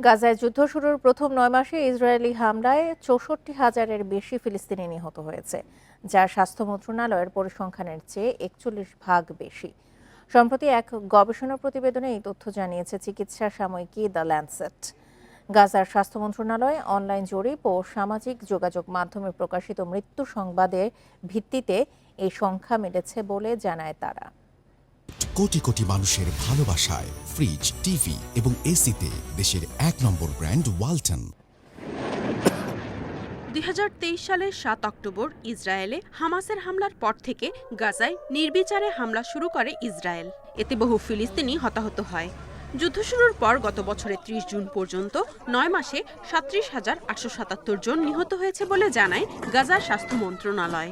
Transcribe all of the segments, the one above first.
গাজায় যুদ্ধ শুরুর প্রথম নয় মাসে ইসরায়েলি হামলায় চৌষট্টি হাজারের বেশি ফিলিস্তিনি নিহত হয়েছে যা স্বাস্থ্য মন্ত্রণালয়ের পরিসংখ্যানের চেয়ে একচল্লিশ ভাগ বেশি। সম্প্রতি এক গবেষণা প্রতিবেদনে এই তথ্য জানিয়েছে চিকিৎসা সাময়িকী দ্য ল্যান্ডসেট গাজার স্বাস্থ্য মন্ত্রণালয় অনলাইন জরিপ ও সামাজিক যোগাযোগ মাধ্যমে প্রকাশিত মৃত্যু সংবাদের ভিত্তিতে এই সংখ্যা মিলেছে বলে জানায় তারা। কোটি কোটি মানুষের ভালোবাসায় ফ্রিজ, টিভি এবং এসিতে দেশের এক নম্বর ব্র্যান্ড ওয়ালটন। দুই হাজার তেইশ সালের সাত অক্টোবর ইসরায়েলে হামাসের হামলার পর থেকে গাজায় নির্বিচারে হামলা শুরু করে ইসরায়েল। এতে বহু ফিলিস্তিনি হতাহত হয়। যুদ্ধ শুরুর পর গত বছরের ত্রিশ জুন পর্যন্ত নয় মাসে সাত্রিশ হাজার আটশো সাতাত্তর জন নিহত হয়েছে বলে জানায় গাজার স্বাস্থ্য মন্ত্রণালয়।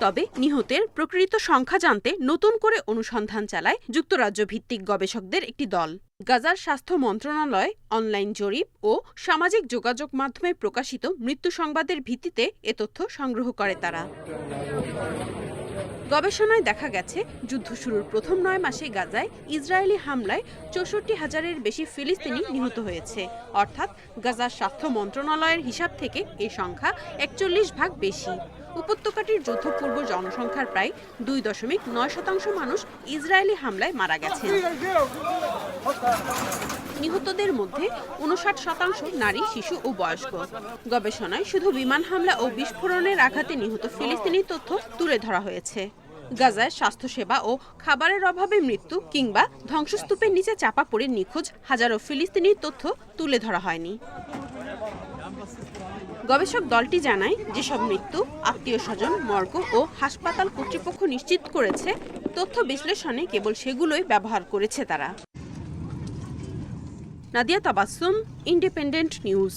তবে নিহতের প্রকৃত সংখ্যা জানতে নতুন করে অনুসন্ধান চালায় যুক্তরাজ্য ভিত্তিক গবেষকদের একটি দল। গাজার স্বাস্থ্য মন্ত্রণালয়, অনলাইন জরিপ ও সামাজিক যোগাযোগ মাধ্যমে প্রকাশিত মৃত্যু সংবাদের ভিত্তিতে এ তথ্য সংগ্রহ করে তারা। গবেষণায় দেখা গেছে, যুদ্ধ শুরুর প্রথম নয় মাসে গাজায় ইসরায়েলি হামলায় চৌষট্টি হাজারের বেশি ফিলিস্তিনি নিহত হয়েছে। অর্থাৎ গাজার স্বাস্থ্য মন্ত্রণালয়ের হিসাব থেকে এ সংখ্যা একচল্লিশ ভাগ বেশি। উপত্যকাটির যুদ্ধপূর্ব জনসংখ্যার প্রায় দুই দশমিক নয় শতাংশ মানুষ ইসরায়েলি হামলায় মারা গেছেন। নিহতদের মধ্যে উনষাট শতাংশ নারী, শিশু ও বয়স্ক। গবেষণায় শুধু বিমান হামলা ও বিস্ফোরণের আঘাতে নিহত ফিলিস্তিনি তথ্য তুলে ধরা হয়েছে। গাজায় স্বাস্থ্যসেবা ও খাবারের অভাবে মৃত্যু কিংবা ধ্বংসস্তূপের নিচে চাপা পড়ে নিখোঁজ হাজারো ফিলিস্তিনির তথ্য তুলে ধরা হয়নি। গবেষক দলটি জানায়, যেসব মৃত্যু আত্মীয় স্বজন, মর্গ ও হাসপাতাল কর্তৃপক্ষ নিশ্চিত করেছে, তথ্য বিশ্লেষণে কেবল সেগুলোই ব্যবহার করেছে তারা। Nadia Tabassum independent news